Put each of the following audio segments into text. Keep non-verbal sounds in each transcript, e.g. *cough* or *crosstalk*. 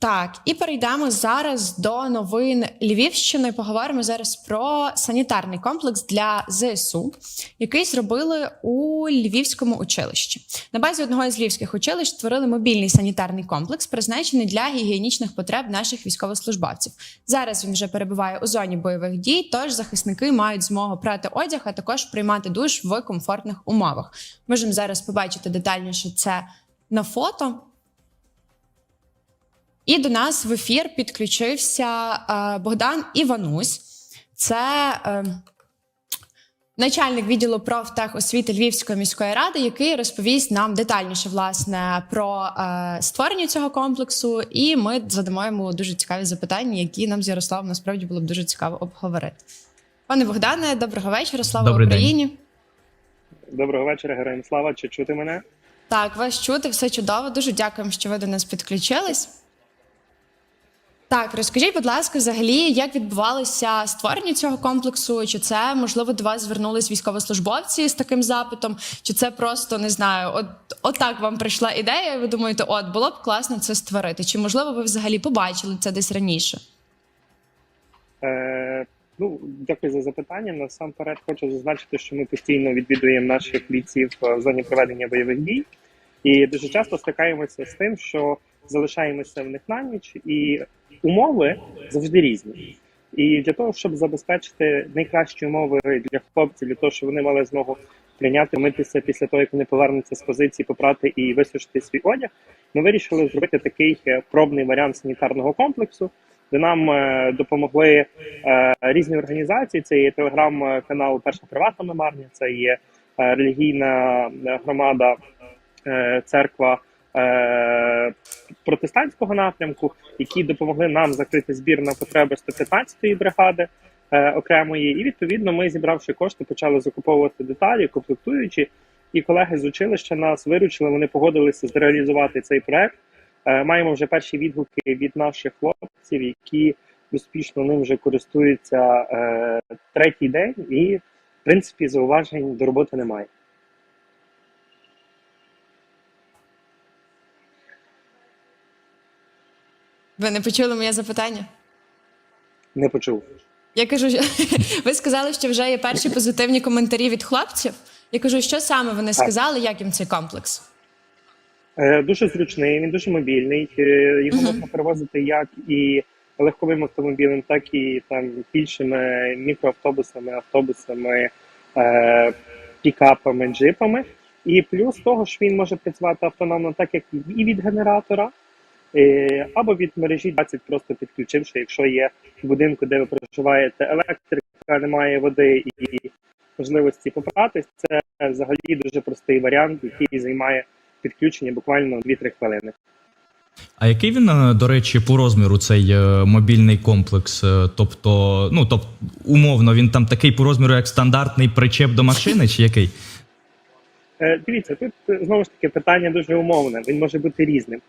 Так, і перейдемо зараз до новин Львівщини. Поговоримо зараз про санітарний комплекс для ЗСУ, який зробили у Львівському училищі. На базі одного з львівських училищ створили мобільний санітарний комплекс, призначений для гігієнічних потреб наших військовослужбовців. Зараз він вже перебуває у зоні бойових дій, тож захисники мають змогу прати одяг, а також приймати душ в комфортних умовах. Можемо зараз побачити детальніше це на фото. І до нас в ефір підключився е, Богдан Іванусь. Це е, начальник відділу профтехосвіти Львівської міської ради, який розповість нам детальніше власне про е, створення цього комплексу. І ми задамо йому дуже цікаві запитання, які нам з Ярославом насправді було б дуже цікаво обговорити. Пане Богдане, доброго вечора. Слава Добрий день. Україні! Доброго вечора, героям слава. Чи чути мене? Так, вас чути, все чудово. Дуже дякуємо, що ви до нас підключились. Так, розкажіть, будь ласка, взагалі, як відбувалося створення цього комплексу? Чи це можливо до вас звернулись військовослужбовці з таким запитом? Чи це просто не знаю, от, от вам прийшла ідея, і ви думаєте, от було б класно це створити? Чи можливо ви взагалі побачили це десь раніше? Е, ну, дякую за запитання. Насамперед хочу зазначити, що ми постійно відвідуємо наших бійців е, в зоні проведення бойових дій, і дуже часто стикаємося з тим, що залишаємося в них на ніч, і умови завжди різні. І для того, щоб забезпечити найкращі умови для хлопців, для того, щоб вони мали змогу прийняти, митися після того, як вони повернуться з позиції, попрати і висушити свій одяг, ми вирішили зробити такий е, пробний варіант санітарного комплексу, де нам е, допомогли е, різні організації. Це є телеграм-канал Перша приватна мемарня, це є релігійна громада, церква е, протестантського напрямку, які допомогли нам закрити збір на потреби 115-ї бригади е, окремої. І відповідно ми, зібравши кошти, почали закуповувати деталі, комплектуючі. І колеги з училища нас виручили. Вони погодилися зреалізувати цей проект. Е, Маємо вже перші відгуки від наших хлопців, які успішно ним вже користуються е, третій день, і в принципі зауважень до роботи немає. Ви не почули моє запитання? Не почув. Я кажу, що- *laughs* ви сказали, що вже є перші позитивні коментарі від хлопців. Я кажу, що саме вони сказали, як їм цей комплекс? Е, Дуже зручний, він дуже мобільний. Е, Його можна перевозити як і легковим автомобілем, так і там більшими мікроавтобусами, автобусами, е, пікапами, джипами. І плюс того, що він може працювати автономно, так як і від генератора, або від мережі 20, просто підключивши, якщо є в будинку, де ви проживаєте, електрика, немає води і можливості попратись, це взагалі дуже простий варіант, який займає підключення буквально 2-3 хвилини. А який він, е, до речі, по розміру цей е, мобільний комплекс? Е, Тобто, ну тобто, умовно, він там такий по розміру, як стандартний причеп до машини, чи який? Е, Дивіться, тут е, знову ж таки питання дуже умовне. Він може бути різним.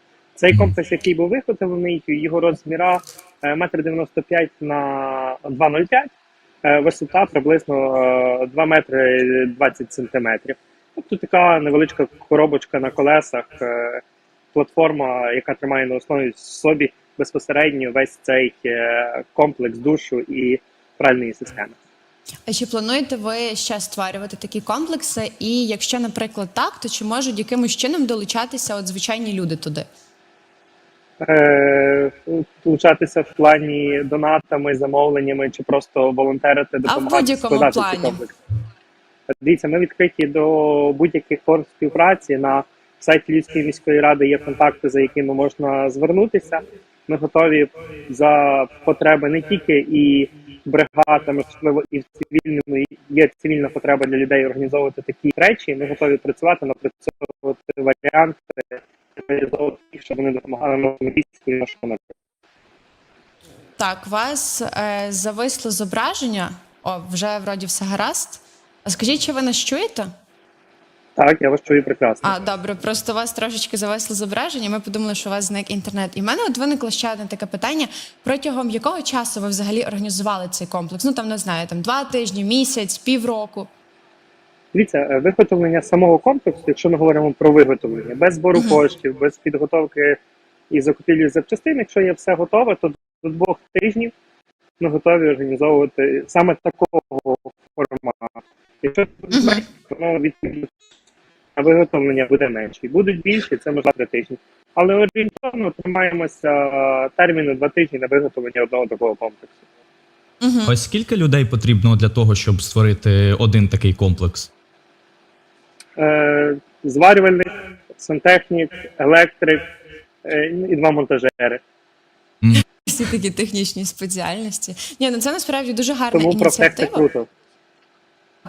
Цей комплекс, який був виготовлений, його розміра е, 1,95 на 2,05, е, висота приблизно е, 2 метри 20 сантиметрів. Тобто така невеличка коробочка на колесах, е, платформа, яка тримає на основі собі безпосередньо весь цей е, комплекс душу і пральної системи. А чи плануєте ви ще створювати такі комплекси? І якщо, наприклад, так, то чи можуть якимось чином долучатися от звичайні люди туди? Е, Долучатися в плані донатами, замовленнями чи просто волонтерити, допомагати будь-якому складати плані? комплекси. Дивіться, ми відкриті до будь-яких форм співпраці. На сайті Львівської міської ради є контакти, за якими можна звернутися. Ми готові за потреби не тільки і бригад, а можливо і в цивільному є цивільна потреба для людей організовувати такі речі. Ми готові працювати, напрацьовувати варіанти, реалізовувати щоб вони допомагали нашому війську і нашому народу. Так, у вас е, зависло зображення. О, вже вроді все гаразд. А скажіть, чи ви нас чуєте? Так, я вас чую прекрасно. А, добре, просто у вас трошечки зависло зображення. Ми подумали, що у вас зник інтернет. І в мене от виникло ще одне таке питання: протягом якого часу ви взагалі організували цей комплекс? Ну там не знаю, там два тижні, місяць, півроку. Дивіться, е, виготовлення самого комплексу, якщо ми говоримо про виготовлення, без збору коштів, без підготовки і закупівлі запчастин. Якщо є все готове, то до двох тижнів ми готові організовувати саме такого формату. Якщо воно відповідно на виготовлення буде менше. І будуть більші, це можливо три тижні. Але орієнтовно тримаємося е, терміну два тижні на виготовлення одного такого комплексу. Угу. Ось скільки людей потрібно для того, щоб створити один такий комплекс? Е, зварювальник, сантехнік, електрик е, і два монтажери. Всі такі технічні спеціальності. Ні, ну це насправді дуже гарна Тому профтех це ініціатива. круто.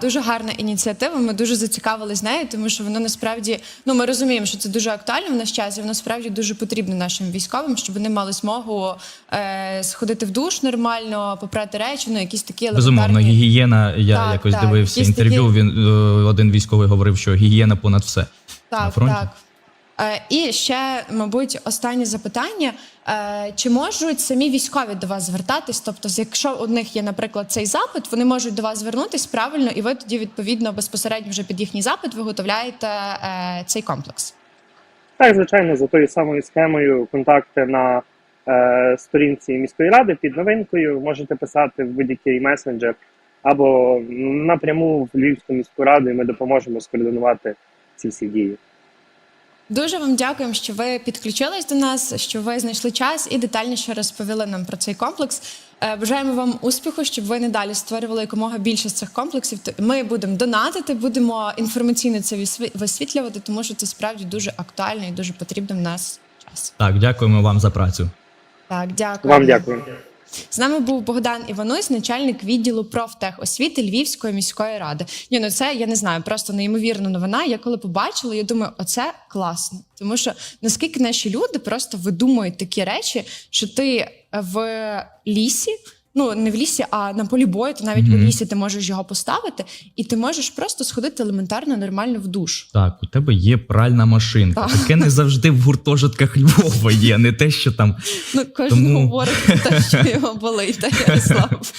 Дуже гарна ініціатива. Ми дуже зацікавились нею, тому що воно насправді ну ми розуміємо, що це дуже актуально в наш час, і воно справді дуже потрібно нашим військовим, щоб вони мали змогу е, сходити в душ нормально, попрати речі, ну якісь такі Безумовно, елементарні. гігієна. Я Так, якось так, дивився інтерв'ю. такі- Він е, один військовий говорив, що гігієна понад все. на фронті? так. Е, і ще, мабуть, останнє запитання: е, чи можуть самі військові до вас звертатись? Тобто, якщо у них є, наприклад, цей запит, вони можуть до вас звернутись правильно, і ви тоді відповідно безпосередньо вже під їхній запит виготовляєте е, цей комплекс. Так, звичайно, за тою самою схемою контакти на е, сторінці міської ради під новинкою можете писати в будь-який месенджер або напряму в Львівську міську раду, і ми допоможемо скоординувати ці всі дії. Дуже вам дякуємо, що ви підключились до нас, що ви знайшли час і детальніше розповіли нам про цей комплекс. Е, Бажаємо вам успіху, щоб ви надалі створювали якомога більше з цих комплексів. Ми будемо донатити, будемо інформаційно це висві- висвітлювати, тому що це справді дуже актуально і дуже потрібно в нас час. Так, дякуємо вам за працю. Так, дякую. Вам дякую. З нами був Богдан Іванусь, начальник відділу профтехосвіти Львівської міської ради. Ні, ну це я не знаю, просто неймовірна новина. Я коли побачила, я думаю, оце класно. Тому що наскільки наші люди просто видумують такі речі, що ти в лісі. Ну, не в лісі, а на полі бою, то навіть Мгм. у лісі ти можеш його поставити, і ти можеш просто сходити елементарно нормально в душ. Так, у тебе є пральна машинка. Так. Таке не завжди в гуртожитках Львова є, не те, що там Ну, кожен Тому- говорить про те, що його болить, та Ярослав.